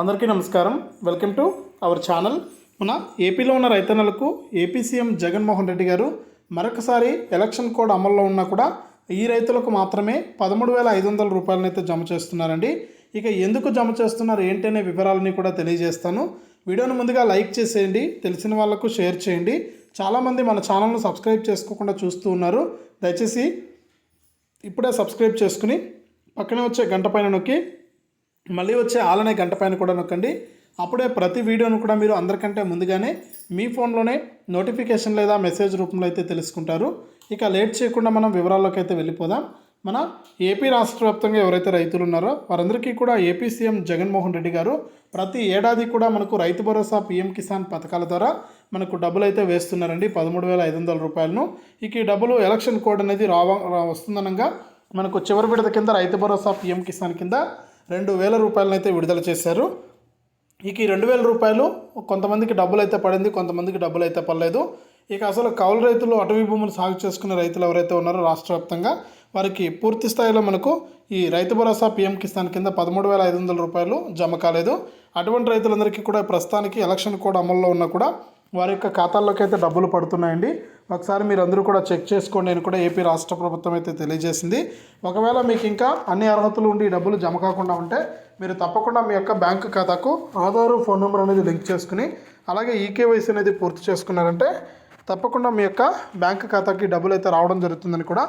అందరికీ నమస్కారం. Welcome to our channel మన ఏపీలో ఉన్న రైతన్నలకు ఏపీ సీఎం జగన్మోహన్ రెడ్డి గారు మరొకసారి ఎలక్షన్ కోడ్ అమల్లో ఉన్నా కూడా ఈ రైతులకు మాత్రమే పదమూడు వేల ఐదు వందల రూపాయలనైతే జమ చేస్తున్నారండి. ఇక ఎందుకు జమ చేస్తున్నారు ఏంటనే వివరాలని కూడా తెలియజేస్తాను. వీడియోను ముందుగా లైక్ చేసేయండి తెలిసిన వాళ్ళకు షేర్ చేయండి. చాలామంది మన ఛానల్ను సబ్స్క్రైబ్ చేసుకోకుండా చూస్తూ ఉన్నారు. దయచేసి ఇప్పుడే సబ్స్క్రైబ్ చేసుకుని పక్కనే వచ్చే గంట పైన నొక్కి మళ్ళీ వచ్చే ఆలనే గంట పైన కూడా నొక్కండి. అప్పుడే ప్రతి వీడియోను కూడా మీరు అందరికంటే ముందుగానే మీ ఫోన్లోనే నోటిఫికేషన్ లేదా మెసేజ్ రూపంలో అయితే తెలుసుకుంటారు. ఇక లేట్ చేయకుండా మనం వివరాల్లోకి అయితే వెళ్ళిపోదాం. మన ఏపీ రాష్ట్ర వ్యాప్తంగా ఎవరైతే రైతులు ఉన్నారో వారందరికీ కూడా ఏపీ సీఎం జగన్మోహన్ రెడ్డి గారు ప్రతి ఏడాది కూడా మనకు రైతు భరోసా పీఎం కిసాన్ పథకాల ద్వారా మనకు డబ్బులు అయితే వేస్తున్నారండి. పదమూడు వేల ఐదు వందల రూపాయలను. ఇక ఈ డబ్బులు ఎలక్షన్ కోడ్ అనేది రావ వస్తుందనగా మనకు చివరి విడత కింద రైతు భరోసా పీఎం కిసాన్ కింద రెండు వేల రూపాయలనైతే విడుదల చేశారు. ఇక ఈ రెండు వేల రూపాయలు కొంతమందికి డబ్బులు అయితే పడింది కొంతమందికి డబ్బులు అయితే పడలేదు. ఇక అసలు కౌలు రైతులు అటవీ భూములు సాగు చేసుకునే రైతులు ఎవరైతే ఉన్నారో రాష్ట్ర వ్యాప్తంగా వారికి పూర్తి స్థాయిలో మనకు ఈ రైతు భరోసా పీఎం కిసాన్ కింద పదమూడు వేల ఐదు వందల రూపాయలు జమ కాలేదు. అటువంటి రైతులందరికీ కూడా ప్రస్తుతానికి ఎలక్షన్ కోడ్ అమల్లో ఉన్నా కూడా వారి యొక్క ఖాతాల్లోకి అయితే డబ్బులు పడుతున్నాయండి. ఒకసారి మీరు అందరూ కూడా చెక్ చేసుకోండి. అని కూడా ఏపీ రాష్ట్ర ప్రభుత్వం అయితే తెలియజేసింది. ఒకవేళ మీకు ఇంకా అన్ని అర్హతలు ఉండి డబ్బులు జమ కాకుండా ఉంటే మీరు తప్పకుండా మీ యొక్క బ్యాంకు ఖాతాకు ఆధారు ఫోన్ నెంబర్ అనేది లింక్ చేసుకుని అలాగే ఈకేవైసీ అనేది పూర్తి చేసుకున్నారంటే తప్పకుండా మీ యొక్క బ్యాంకు ఖాతాకి డబ్బులు అయితే రావడం జరుగుతుందని కూడా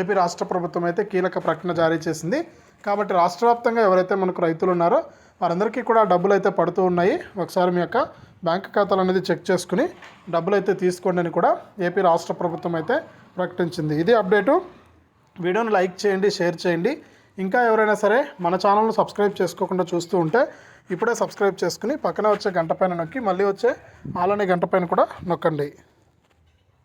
ఏపీ రాష్ట్ర ప్రభుత్వం అయితే కీలక ప్రకటన జారీ చేసింది. కాబట్టి రాష్ట్ర వ్యాప్తంగా ఎవరైతే మనకు రైతులు ఉన్నారో వారందరికీ కూడా డబ్బులు అయితే పడుతూ ఉన్నాయి. ఒకసారి మీ యొక్క బ్యాంక్ ఖాతాలు అనేది చెక్ చేసుకుని డబ్బులు అయితే తీసుకోండి అని కూడా ఏపీ రాష్ట్ర ప్రభుత్వం అయితే ప్రకటించింది. ఇది అప్డేటు. వీడియోని లైక్ చేయండి షేర్ చేయండి. ఇంకా ఎవరైనా సరే మన ఛానల్ను సబ్స్క్రైబ్ చేసుకోకుండా చూస్తూ ఉంటే ఇప్పుడే సబ్స్క్రైబ్ చేసుకుని పక్కన వచ్చే గంట పైన నొక్కి మళ్ళీ వచ్చే ఆలనే గంట పైన కూడా నొక్కండి.